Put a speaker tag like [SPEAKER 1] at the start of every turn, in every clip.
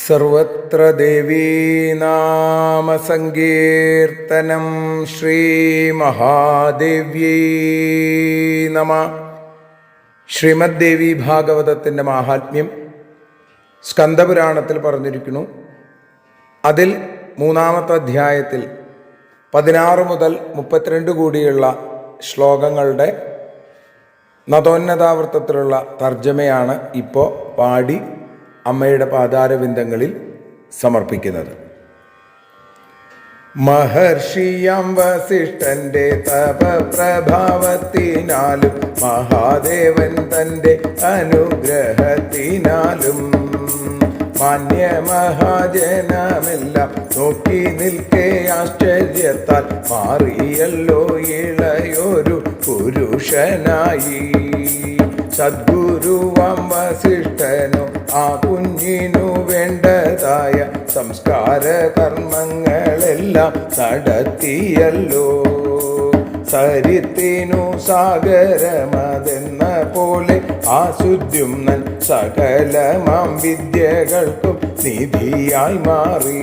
[SPEAKER 1] സർവത്ര ദേവീനാമസങ്കീർത്തനം നമ. ശ്രീമദ് ദേവി ഭാഗവതത്തിന്റെ മാഹാത്മ്യം സ്കന്ദപുരാണത്തിൽ പറഞ്ഞിരിക്കുന്നു. അതിൽ മൂന്നാമത്തെ അധ്യായത്തിൽ പതിനാറ് മുതൽ മുപ്പത്തിരണ്ട് കൂടിയുള്ള ശ്ലോകങ്ങളുടെ നതോന്നതാവൃത്തത്തിലുള്ള തർജമയാണ് ഇപ്പോൾ പാടി അമ്മയുടെ പാതാരവിന്ദങ്ങളിൽ സമർപ്പിക്കുന്നത്. മഹർഷിയം വസിഷ്ഠന്റെ തപപ്രഭാവത്തിനാലും മഹാദേവൻ തന്റെ അനുഗ്രഹത്തിനാലും മാന്യ മഹാജനമെല്ലാം നോക്കി നിൽക്കേ ആശ്ചര്യത്താൽ മാറിയല്ലോ ഇളയൊരു പുരുഷനായി. സദ്ഗുരുവാം വസിഷ്ഠനു ആ കുഞ്ഞിനു വേണ്ടതായ സംസ്കാര കർമ്മങ്ങളെല്ലാം നടത്തിയല്ലോ. സരിത്തിനു സാഗരമതെന്ന പോലെ ആസുദ്യുമ്നൻ സകലമാം വിദ്യകൾക്കും നിധിയായി മാറി.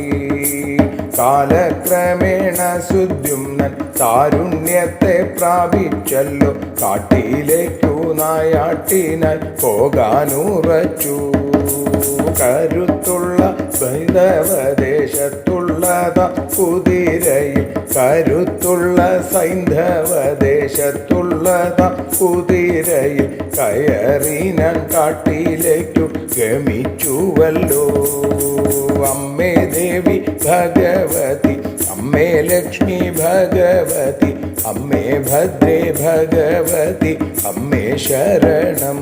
[SPEAKER 1] കാലക്രമേണ സുദ്യുമ്നൻ താരുണ്യത്തെ പ്രാപിച്ചല്ലോ കാട്ടിലേക്കു നായാട്ടിനായി പോകാനുറച്ചു. കരുത്തുള്ള ഭൈതവദേശത്തുള്ളത കുതിരയിൽ കരുത്തുള്ള സൈന്ധവദേശത്തുള്ളത കുതിരയിൽ കയറിനം കാട്ടിലേക്കു ഗമിച്ചുവല്ലോ. അമ്മേ ദേവി ഭഗവതി അമ്മേ ലക്ഷ്മി ഭഗവതി അമ്മേ ഭദ്രേ ഭഗവതി അമ്മേ ശരണം.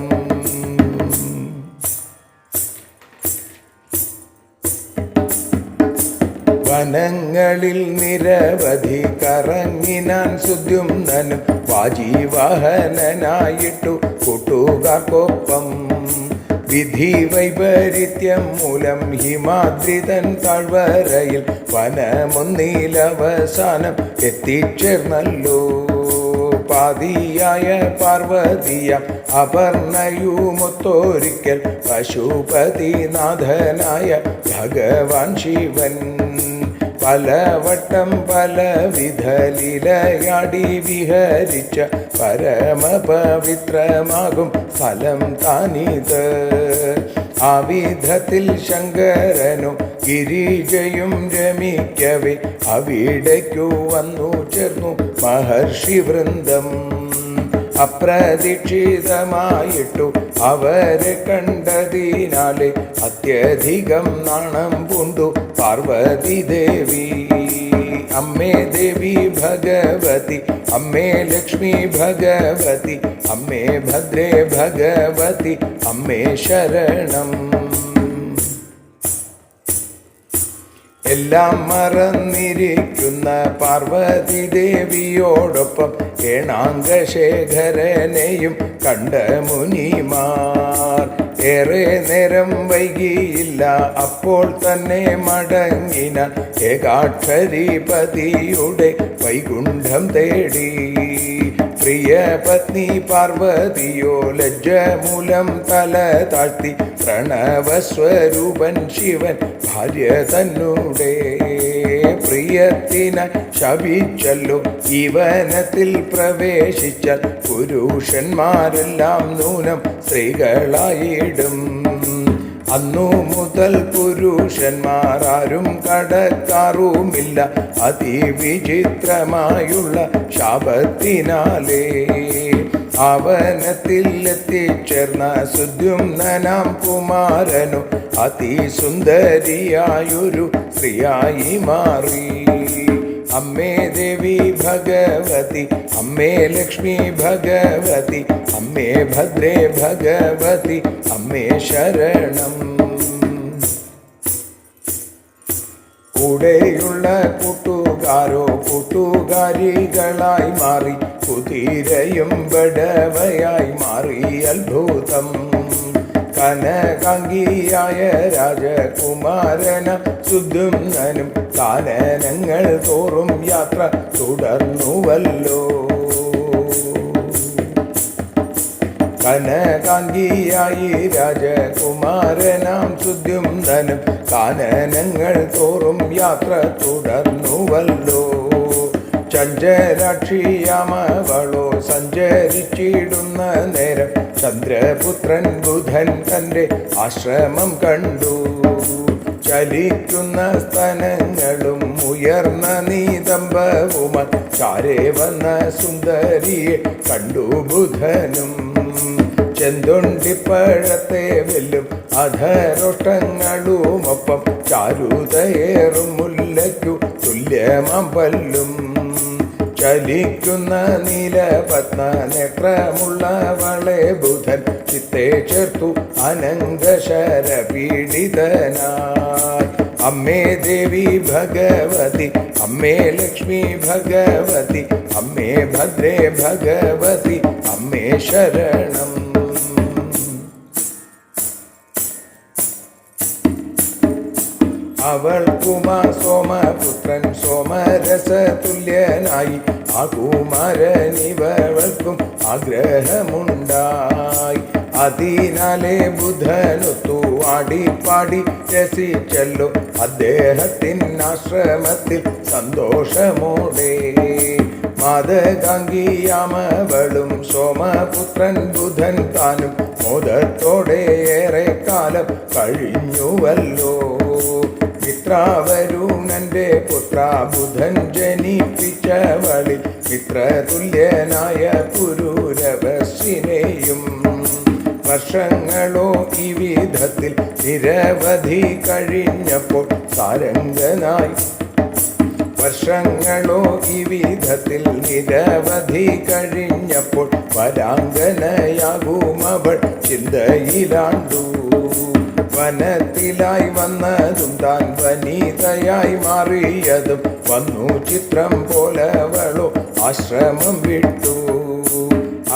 [SPEAKER 1] വനങ്ങളിൽ നിരവധി കറങ്ങിനാൻ സുദ്യുമ്നനും വാജീവഹനനായിട്ടു കൂട്ടുകാർക്കൊപ്പം വിധി വൈപരീത്യം മൂലം ഹിമാദ്രിതൻ താഴ്വരയിൽ വനമൊന്നിലവസാനം എത്തിച്ചേർന്നല്ലോ. പാതിയായ പാർവതിയ അപർണയുമൊത്തൊരിക്കൽ പശുപതിനാഥനായ ഭഗവാൻ ശിവൻ. പലവട്ടം പല വിധലിലയാടി വിഹരിച്ച പരമപവിത്രമാകും ഫലം താനിത്. ആ വിധത്തിൽ ശങ്കരനും ഗിരിജയും രമിക്കവേ അവിടേക്കു വന്നു ചേർന്നു മഹർഷി വൃന്ദം. അപ്രതീക്ഷിതമായിട്ടു അവരെ കണ്ടതിനാലെ അത്യധികം നാണം പൂണ്ടു പാർവതി ദേവി അമ്മേ ദേവി ഭഗവതി അമ്മേ ലക്ഷ്മി ഭഗവതി അമ്മേ ഭദ്രേ ഭഗവതി അമ്മേ ശരണം. എല്ലാം മറന്നിരിക്കുന്ന പാർവതി ദേവിയോടൊപ്പം ഏണാംഗശേഖരനെയും കണ്ട മുനിമാർ ഏറെ നേരം വൈകിയില്ല. അപ്പോൾ തന്നെ മടങ്ങിന ഏകാക്ഷരീപതിയുടെ വൈകുണ്ഠം തേടി. പ്രിയ പത്നി പാർവതിയോ ലജ്ജ മൂലം തല താഴ്ത്തി പ്രണവസ്വരൂപൻ ശിവൻ ഭാര്യ തന്നൂടെ. പ്രിയത്തിന ശപിച്ചല്ലോ. ജീവനത്തിൽ പ്രവേശിച്ച പുരുഷന്മാരെല്ലാം നൂനം സ്ത്രീകളായിടും. അന്നു മുതൽ പുരുഷന്മാരാരും കടക്കാറുമില്ല. അതിവിചിത്രമായുള്ള ശാപത്തിനാലേ. അവനത്തിൽ എത്തിച്ചേർന്ന സുദ്യുമ്നാം കുമാരനു അതിസുന്ദരിയായൊരു സ്ത്രീയായി മാറി. അമ്മേ ദേവി ഭഗവതി അമ്മേ ലക്ഷ്മി ഭഗവതി അമ്മേ ഭദ്രേ ഭഗവതി അമ്മേ ശരണം. കൂടെയുള്ള കൂട്ടുകാരോ കൂട്ടുകാരികളായി മാറി. കുതിരയും ബടവയായി മാറി അത്ഭുതം. കനകാംഗിയായ രാജകുമാരന സുദുംനനും കാനനങ്ങൾ തോറും യാത്ര തുടർന്നുവല്ലോ. കനകാങ്കിയായി രാജകുമാരനാം ധനം കാനനങ്ങൾ തോറും യാത്ര തുടർന്നുവല്ലോ. ചഞ്ചരാക്ഷിയാമവളോ സഞ്ചരിച്ചിടുന്ന നേരം ചന്ദ്രപുത്രൻ ബുധൻ തന്റെ ആശ്രമം കണ്ടു. ചലിക്കുന്ന സ്ഥലങ്ങളും ഉയർന്ന നീതമ്പവുമ ചാരേ വന്ന സുന്ദരിയെ കണ്ടു ബുധനും. ചെന്തുണ്ടിപ്പഴത്തെ വെല്ലും അധരോഷ്ടങ്ങളുമൊപ്പം ചാരുതയേറും മുല്ലയ്ക്കു തുല്യമാം പല്ലും. ചലിക്കുന്ന നീലപത്മ നേത്രമുള്ളവളെ ബുധൻ ചിത്തെ ചേർത്തു അനങ്കശര പീഡിതനായി അമ്മേ ദേവി ഭഗവതി അമ്മേ ലക്ഷ്മി ഭഗവതി അമ്മേ ഭദ്രേ ഭഗവതി അമ്മേ ശരണം. അവൾ കുമാ സോമപുത്രൻ സോമരസ തുല്യനായി ആ കുമാരനിവൾക്കും ആഗ്രഹമുണ്ടായി. അതിനാലെ ബുധനൊത്തു ആടിപ്പാടി രസിച്ചല്ലോ. അദ്ദേഹത്തിൻ ആശ്രമത്തിൽ സന്തോഷമോടെ. മാതകാംഗിയാമവളും സോമപുത്രൻ ബുധൻ താനും മോദത്തോടെ ഏറെ കാലം കഴിഞ്ഞുവല്ലോ. മിത്രാവരുണന്റെ പുത്ര ബുധൻ ജനിപ്പിച്ചവളിൽ മിത്രതുല്യനായ പുരൂരവശിനെയും വർഷങ്ങളോ ഈ വിധത്തിൽ നിരവധി കഴിഞ്ഞപ്പോൾ സാരംഗനായി. വർഷങ്ങളോ ഈ വിധത്തിൽ നിരവധി കഴിഞ്ഞപ്പോൾ വരാങ്കനയാകും അവൾ ചിന്തയിലാണ്ടു. വനത്തിലായി വന്നതും താൻ വനിതയായി മാറിയതും വന്നു ചിത്രം പോലവളോ ആശ്രമം വിട്ടു.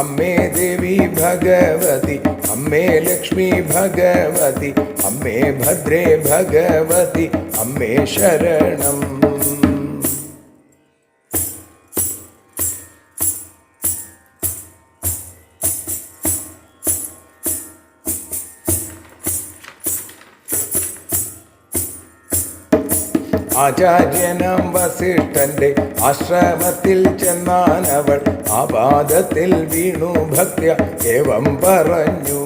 [SPEAKER 1] അമ്മേ ദേവി ഭഗവതി അമ്മേ ലക്ഷ്മി ഭഗവതി അമ്മേ ഭദ്രേ ഭഗവതി അമ്മേ ശരണം. ആചാര്യനം വസിഷ്ഠന്റെ ആശ്രമത്തിൽ ചെന്നാനവൾ ആപാദത്തിൽ വീണു ഭക്യ ഏവം പറഞ്ഞു.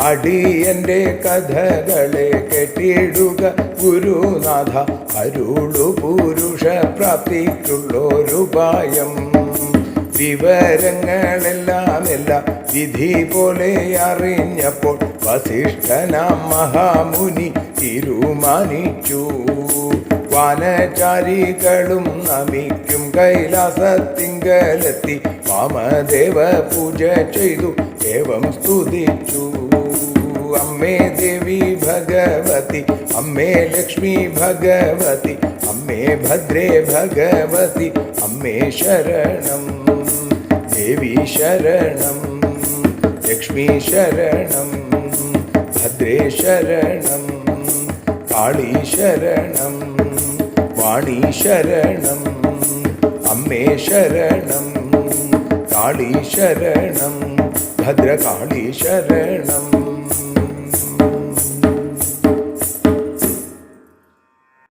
[SPEAKER 1] അടിയന്റെ കഥകളെ കെട്ടിയിടുക ഗുരുനാഥ അരുളു പുരുഷ പ്രാപ്തിക്കുള്ളൊരുപായം വിവരങ്ങളെല്ലാം എല്ലാം വിധി പോലെ അറിഞ്ഞപ്പോൾ വസിഷ്ഠനാം മഹാമുനി തീരുമാനിച്ചു. വാനചാരികളും നമിക്കും കൈലാസത്തിങ്കലെത്തി വാമദേവ പൂജ ചെയ്തു ദേവം സ്തുതിച്ചു. അമ്മേ ദേവി ഭഗവതി അമ്മേ ലക്ഷ്മി ഭഗവതി അമ്മേ ഭദ്രേ ഭഗവതി അമ്മേ ശരണം. ദേവി ശരണം ലക്ഷ്മി ശരണം ഭദ്രേ ശരണം കാളി ശരണം വാണി ശരണം അമ്മേ ശരണം കാളി ശരണം ഭദ്രകാളി ശരണം